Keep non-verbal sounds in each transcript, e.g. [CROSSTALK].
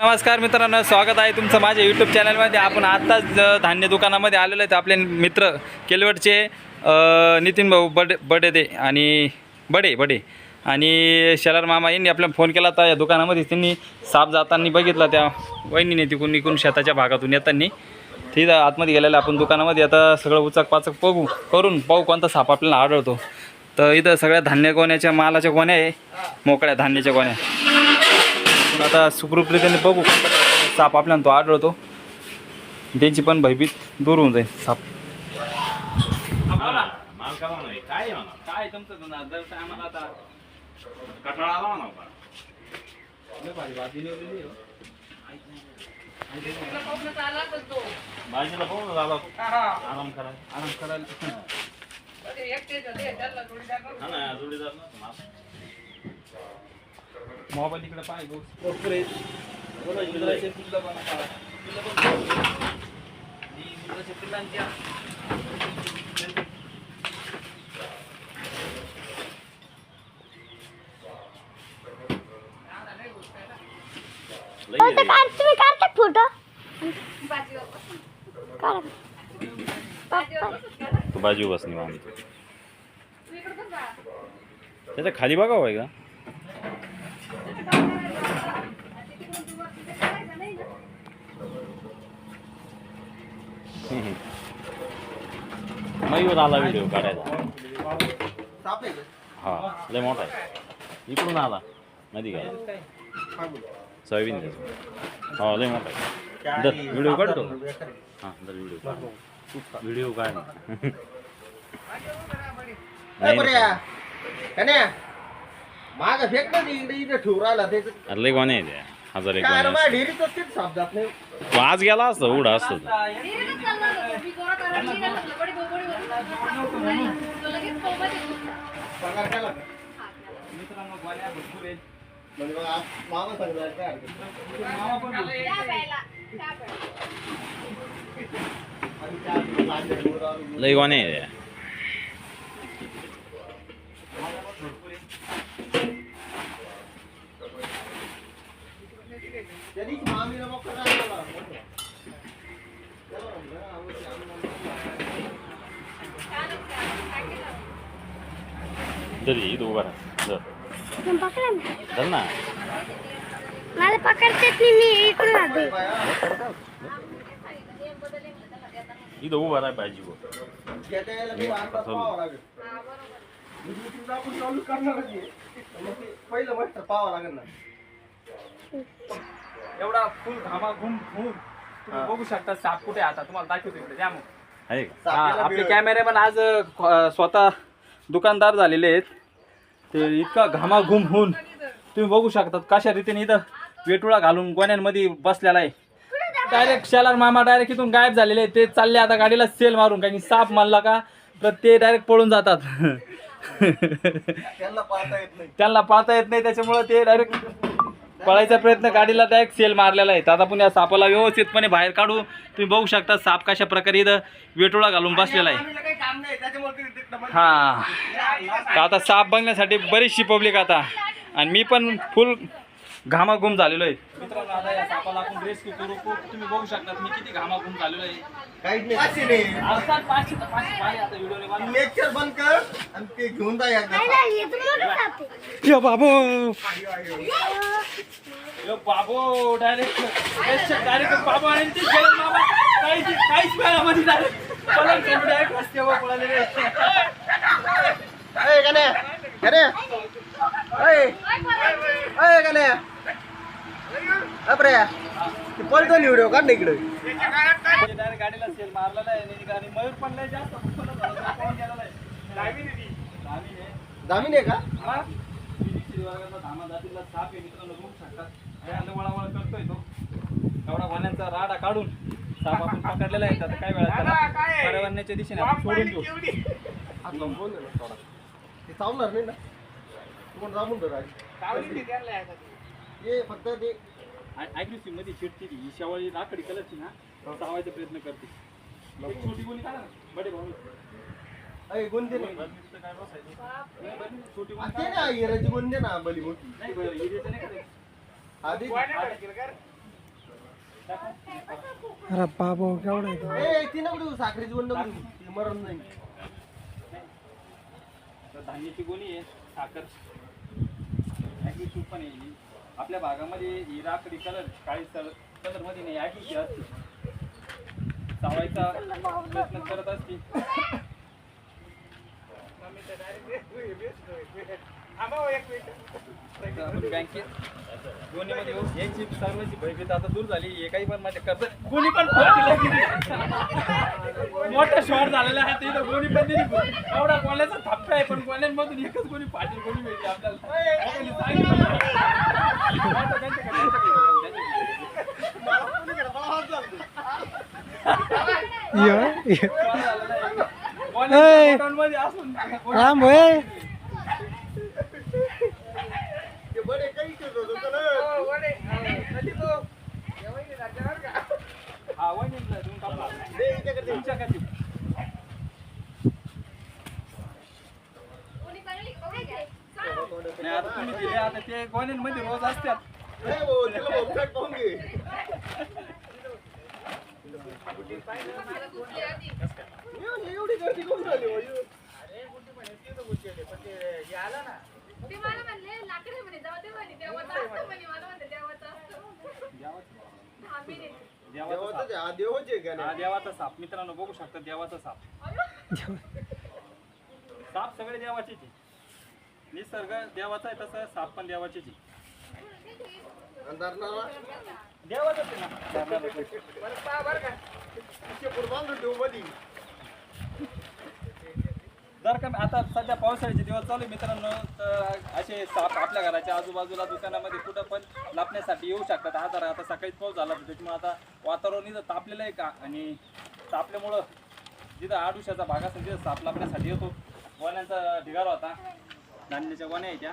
नमस्कार मित्रांनो स्वागत आहे तुमचं माझ्या यूट्यूब चॅनलमध्ये आपण आत्ताच धान्य दुकानामध्ये आलेलो आहेत. आपले मित्र केलवटचे नितीन भाऊ बडे बडे दे आणि बडे बडे आणि शरार मामा यांनी आपल्याला फोन केला होता या दुकानामध्ये. त्यांनी साप जाताना बघितला त्या वहिनीने तिकून निघून शेताच्या भागातून येताना. तिथं आतमध्ये गेलेलं आपण दुकानामध्ये. आता सगळं उचक पाचक बघू करून पाहू कोणता साप आपल्याला आढळतो. तर इथं सगळ्या धान्य गोण्याच्या मालाच्या गोण्या आहे? मोकळ्या धान्याच्या गोण्या पण आता सुखरूपरीतीने बघू. साप आपल्याला तो आढळतो. त्यांची पण भयभीत दूर होऊन जाईल साप. काय तुमचं आम्हाला आता आराम करायला. मोबाईल इकडे पाय हो, तुम्ही फोटो. तो बाजू बस निवांत त्याच्याखाली बघावं आहे का? मयूर आला व्हिडिओ काढायचा हा लय मोठा आहे. इकडून आला मध्ये काय सोयाबीन त्याचं. हो लय मोठा आहे. दर व्हिडिओ काढतो हां दर व्हिडिओ काढ. व्हिडिओ काढ. [LAUGHS] माग फेक ना इकडे राहिला लय आहे त्या हजार एक आज गेला असतं उडा असतं. पगार केला का? म्हणजे आज मामा सांगणार काय आणि त्या लागले मोरावर. लय आहे त्या. त्या दिवशी मामीला मग करायला लावला. त्याला म्हणलं, आवडते आम्हाला. तरी इथं उभा राहा पकडा ना धर ना मला पकडतात नाही मी इकडून इथं उभा राहा पाहिजे बघ. पहिलं मस्त पाहावं लागेल ना एवढा फुल घामा घुम घुम तुम्ही बघू शकता साप कुठे आता तुम्हाला दाखवतो इकडे द्या मग. आहे का सापाला आपले कॅमेरेमॅन आज अ, स्वतः दुकानदार झालेले आहेत. ते इतका घामाघूम होऊन तुम्ही बघू शकतात कशा रीतीने इथं वेटुळा घालून गोण्यांमध्ये बसलेला आहे. डायरेक्ट शेलार मामा डायरेक्ट इथून गायब झालेले आहेत. ते चालले आता गाडीला सेल मारून. काही साप मारला का तर ते डायरेक्ट पळून जातात. [LAUGHS] त्यांना पाहता येत नाही. त्यांना पाहता येत नाही त्याच्यामुळे ते डायरेक्ट पळायचा प्रयत्न गाडीला डायरेक्ट सेल मारलेला आहे. तर आता आपण या सापाला व्यवस्थितपणे बाहेर काढू. तुम्ही बघू शकता साप कशा प्रकारे इथं वेटोळा घालून बसलेला आहे. आम्हाला काही काम नाही त्याच्यामुळे ते तिकडं बंद- हा. तर आता साप बघण्यासाठी बरीचशी पब्लिक आता. आणि मी पण फुल घामाघूम झालेलो आहे. मित्रांनो आता या सापाला आपण रेस्क्यू करू. खूप तुम्ही बघू शकता मी किती घामाघूम झालेलो आहे. काहीच नाही. पाचशे नाही. अर्थात पाचशे तर पाचशे पाहिजे आता व्हिडिओने बनवून. लेक्चर बंद कर आणि ते घेऊन जा एकदा. नाही, नाही, तर मोठं साप आहे. यो बाबू. बाबू डायरेक्ट डायरेक्ट बाबू आणि ते जलन मामा. काहीच काहीच वेळामध्ये डायरेक्ट पलंग सोडून डायरेक्ट रस्त्यावर पळालेले. अय, गण्या, गण्या. अय, अय, गण्या. अप्रे, ते पळतो व्हिडिओ काढ ना इकडे. डायरेक्ट गाडीला सेल मारलेला आहे आणि गाडी मयूर पण लय जास्त. आहे. जामीन आहे. का? हा? वर्गातला धामा जातीला साप मित्रांनो बघू शकतात वळावळ करतोय तो. एवढा वाण्याचा राडा काढून साप आपण पकडलेला आहे आता काय वेळा पर्यावरणाच्या दिशेने आपण सोडून ना थोडा. ते चावणार नाही ना? तू पण जामून धर. आधी. ये फक्त ते ऍग्रेसिव्हमध्ये चिडते ती. ही शेवाळी लाकडी कलरची ना चावायचा प्रयत्न करते. छोटी गोळी काढा ना. बडे भाऊ. अय गुंदे नाही काय बसायचं छोटी आ, ते ना हिराची गुंदे ना बली मोठी. आधी अरे बाबा केवढा आहे. ए ती नको देऊ साखरेची वंड नको देऊ. ती मरण नाही तर धान्याची गोणी आहे साखर ॲग्री सूप पण आहे. आपल्या भागामध्ये ही राखडी कलर काळी कलरमध्ये नाही ॲग्री असते चावायचा प्रयत्न करत असते तर आपण बँकेत गोणीमध्ये येऊ. यायची सर्वांची भयभीत आता दूर झाली. हे काही पण माझ्या कर्ज गोणी पण. मोठा शॉट झालेला आहे तिथं गोणी पण दिली एवढा थप्पा आहे पण गोण्यांमधून एकच गोणी पाटील गोणी मिळते आपल्याला. नाही आता तुम्ही दिले आता ते कॉलेजमध्ये रोज असतात नाही भाऊ, तिला भाऊ एवढी- गर्दी कोण झाली ते मला म्हणले लाकडे म्हणे जाऊ दे म्हणे देवाचं असतं म्हणे मला म्हणते देवाचं असतं. मी नाही. देवाचा देवाचं साप. ते- हा देवाचे आहे का हा नाही? देवाचा साप. मित्रांनो बघू शकता देवाचा साप. साप सगळे देवाचेच आहे. निसर्ग देवाचा आहे तसं साप पण देवाचेच आहे. आणि धरणारा? देवाचाच आहे ना. ठेवू मधी. दर कमी आता सध्या पावसाळ्याचे दिवस चालू आहे मित्रांनो तर असे साप आपल्या घराच्या आजूबाजूला दुकानामध्ये कुठं पण लापण्यासाठी येऊ शकतात. हा जरा आता सकाळीच पाऊस झाला होता त्याच्यामुळे आता वातावरण इथं तापलेलं आहे का? आणि तापल्यामुळं जिथं आडुशाचा भाग असेल तिथं साप लापण्यासाठी येतो. वन्यांचा ढिगारा होता. धान्याच्या वण्या आहे त्या.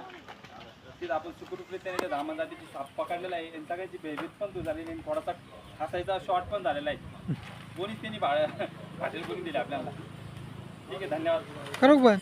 तिथं आपण सुखरूपरित्याने त्या धामण जातीची साप पकडलेला आहे. आणि सगळ्याची भयभीत पण दूर झालेली आणि थोडासा हसायचा शॉर्ट पण झालेला आहे. कोणीच त्यांनी भाड्या भाटेल करून दिले आपल्याला. ठीक आहे धन्यवाद. करू का